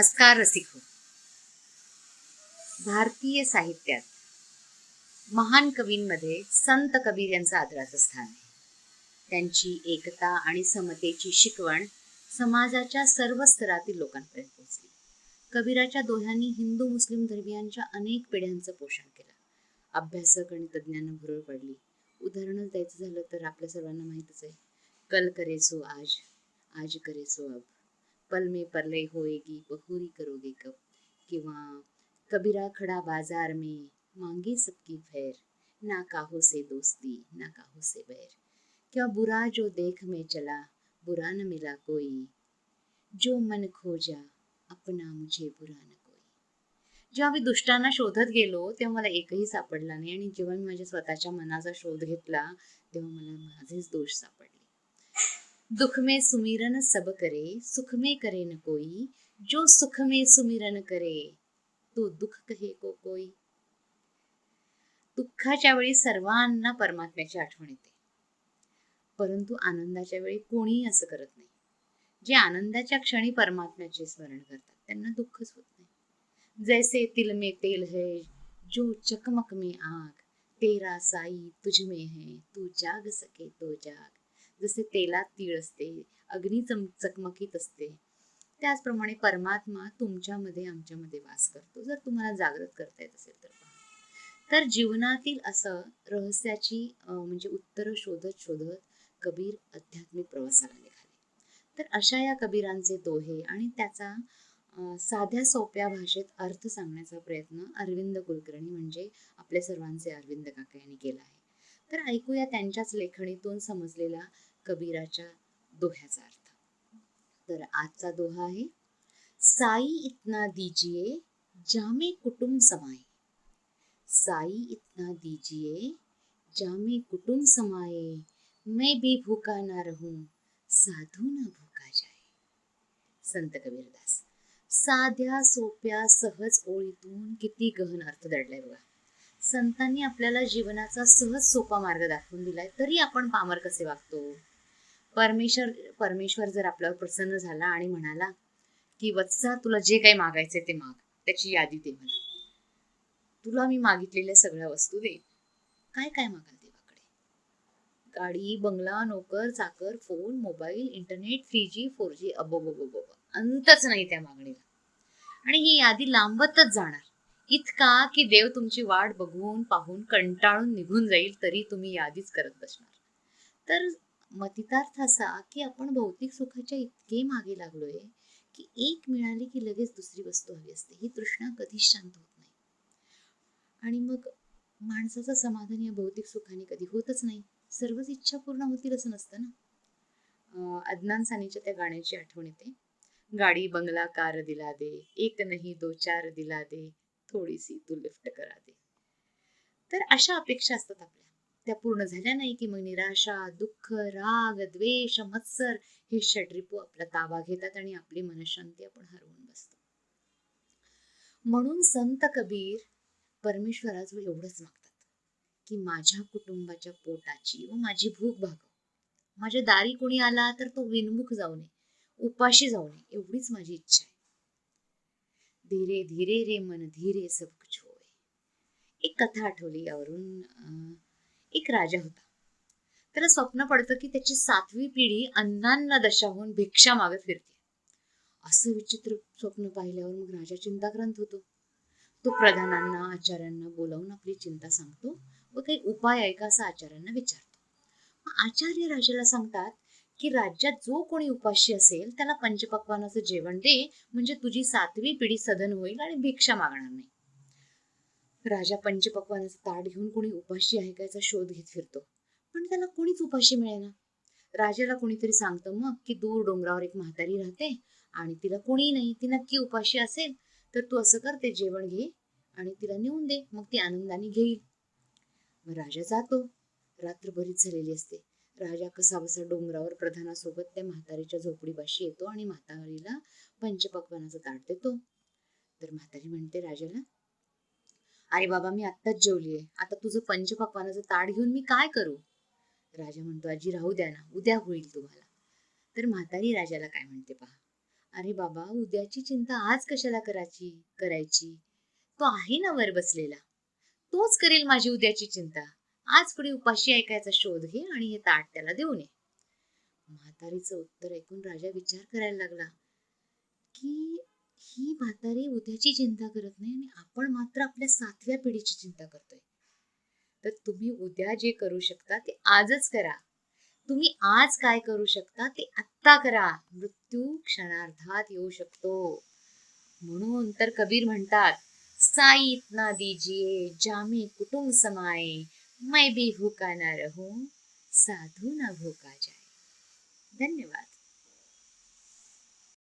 नमस्कार रसिको. भारतीय साहित्यात महान कवींमध्ये संत कबीर यांचं आदराचं स्थान आहे. त्यांची एकता आणि समतेची शिकवण समाजाच्या सर्व स्तरातील लोकांपर्यंत पोहोचली. कबीराच्या दोह्यांनी हिंदू मुस्लिम धर्मियांच्या अनेक पिढ्यांचं पोषण केलं. अभ्यासक आणि तज्ज्ञांना भरळ पडली. उदाहरणच द्यायचं झालं तर आपल्या सर्वांना माहीतच आहे. कल करेचो आज आज करेचो अब. पल में परलय होएगी बहुरी करोगे कब? किंवा कबीरा खड़ा बाजार में मांगे सबकी खैर ना काहो से दोस्ती ना काहो से बैर। क्या बुरा जो देख में चला बुरा न मिला कोई। जो मन खोजा अपना मुझे बुरा न कोई। जेव्हा मी दुष्टांना शोधत गेलो तेव्हा मला एकही सापडला नाही. आणि जेव्हा मी माझ्या स्वतःच्या मनाचा शोध घेतला तेव्हा मला माझेच दोष सापडले. दुख में सुमिरन सब करे सुख में करे न कोई। जो सुख में सुमिरन करे तो दुःख कहे को कोई। दुःखाच्या वेळी सर्वांना परमात्म्याची आठवण येते. परंतु आनंदाच्या वेळी कोणीही असं करत नाही. जे आनंदाच्या क्षणी परमात्म्याचे स्मरण करतात त्यांना दुःखच होत नाही. जैसे तिल में तेल है जो चकमक में आग तेरा साई तुझ में है तू जाग सके तो जाग। जसे तेलात तीळ असते अग्नी चम चकमकीत असते. त्याचप्रमाणे परमात्मा तुमच्यामध्ये आमच्यामध्ये वास करतो. जर तुम्हाला जागृत करता येत असेल तर तर जीवनातील असं रहस्याची म्हणजे उत्तरं शोधत शोधत कबीर आध्यात्मिक प्रवासाला निघाले. तर अशा या कबीरांचे दोहे आणि त्याचा साध्या सोप्या भाषेत अर्थ सांगण्याचा प्रयत्न अरविंद कुलकर्णी म्हणजे आपल्या सर्वांचे अरविंद काका यांनी केला आहे. तर ऐकूया त्यांच्याच लेखणीतून समजलेला कबीराच्या दोह्याचा अर्थ. तर आजचा दोहा आहे साई इतना दीजिए जामे कुटुंब समाये. साई इतना दीजिए जामे कुटुंब समाये. मैं भी भूखा ना रहूं साधू ना भूखा जाए संत कबीरदास साध्या सोप्या सहज ओळीतून किती गहन अर्थ दडलाय बघा. संतांनी आपल्याला जीवनाचा सहज सोपा मार्ग दाखवून दिलाय तरी आपण पामर कसे वागतो? परमेश्वर परमेश्वर जर आपल्यावर प्रसन्न झाला आणि म्हणाला की वत्सा तुला जे काही मागायचे ते माग त्याची यादी दे मला. तुला मी मागितलेल्या सगळ्या वस्तू दे. काय काय मागाल देवाकडे? गाडी बंगला नोकर चाकर phone mobile internet three G four G अबोबोबोबो अंतच नाही त्या मागणीला. आणि ही यादी लांबतच जाणार. इतका की देव तुमची वाट बघून पाहून कंटाळून निघून जाईल तरी तुम्ही यादीच करत बसणार. तर मतितार्थ असा की आपण भौतिक सुखाच्या इतके मागे लागलोय की एक मिळाली की लगेच दुसरी वस्तू हवी असते. ही तृष्णा कधीच शांत होत नाही. आणि मग माणसाचं समाधान या भौतिक सुखाने कधी होतच नाही. सर्वच इच्छा पूर्ण होतील असं नसतं ना? अदनान सानीच्या त्या गाण्याची आठवण येते. गाडी बंगला कार दिला दे. एक नाही दो चार दिला दे. थोडीशी तू लिफ्ट करा दे. तर अशा अपेक्षा असतात आपल्या. त्या पूर्ण झाल्या नाही की मग निराशा दुःख राग द्वेष मत्सर हे षड्रिपू आपला ताबा घेतात आणि आपली मनशांती आपण हरवून बसतो. म्हणून संत कबीर परमेश्वराजवळ एवढंच मागतात की माझ्या कुटुंबाच्या पोटाची व माझी भूक भागव माझ्या दारी कोणी आला तर तो विनमुख जाऊ नये उपाशी जाऊ नये एवढीच माझी इच्छा आहे. धीरे धीरे रे मन धीरे सब कुछ होय एक कथा आठवली यावरून अं, एक राजा होता. त्याला स्वप्न पडतं की त्याची सातवी पिढी अन्नान्न दशाहून भिक्षा मागत फिरते. असं विचित्र स्वप्न पाहिल्यावर मग राजा चिंताक्रांत होतो. तो प्रधानांना आचार्यांना बोलावून आपली चिंता सांगतो व काही उपाय आहे का असं आचार्यांना विचारतो. मग आचार्य राजाला सांगतात की राज्यात जो कोणी उपाशी असेल त्याला पंचपक्वानाचं जेवण दे म्हणजे तुझी सातवी पिढी सदन होईल आणि भिक्षा मागणार नाही. राजा पंचपक्वानाचं ताट घेऊन कोणी उपाशी आहे का याचा शोध घेत फिरतो. पण त्याला कोणीच उपाशी मिळेना. राजाला कोणीतरी सांगतं मग की दूर डोंगरावर एक म्हातारी राहते आणि तिला कोणी नाही ती नक्की उपाशी असेल तर तू असं कर ते जेवण घे आणि तिला नेऊन दे मग ती आनंदाने घेईल. मग राजा जातो. रात्र बरीच झालेली असते. राजा कसा बसा डोंगरावर प्रधानासोबत त्या म्हातारीच्या झोपडीपाशी येतो आणि म्हातारीला पंचपक्वानाचा ताट देतो. तर म्हातारी म्हणते राजाला अरे बाबा मी आत्ताच जेवलीये. आता तुझं पंचपक्वानाचं ताट घेऊन मी काय करू? राजा म्हणतो आजी राहू द्या ना उद्या होईल तुम्हाला. तर म्हातारी राजाला काय म्हणते पहा? अरे बाबा उद्याची चिंता आज कशाला करायची? करायची? तो आहे ना वर बसलेला. तोच करेल माझी उद्याची चिंता. आज पुढे उपाशी ऐकायचा शोध घे आणि हे ताट त्याला देऊन ये. म्हातारीचं उत्तर ऐकून राजा विचार करायला लागला की ही म्हातारी उद्याची चिंता करत नाही आणि आपण मात्र आपल्या सातव्या पिढीची चिंता करतोय. तर तुम्ही उद्या जे करू शकता ते आजच करा. तुम्ही आज काय करू शकता ते आत्ता करा. मृत्यू क्षणार्धात येऊ शकतो. म्हणून तर कबीर म्हणतात साई इतना दीजिए जामे कुटुंब समाये मैं भी भूका ना रहूं साधू ना भूका जाए. धन्यवाद.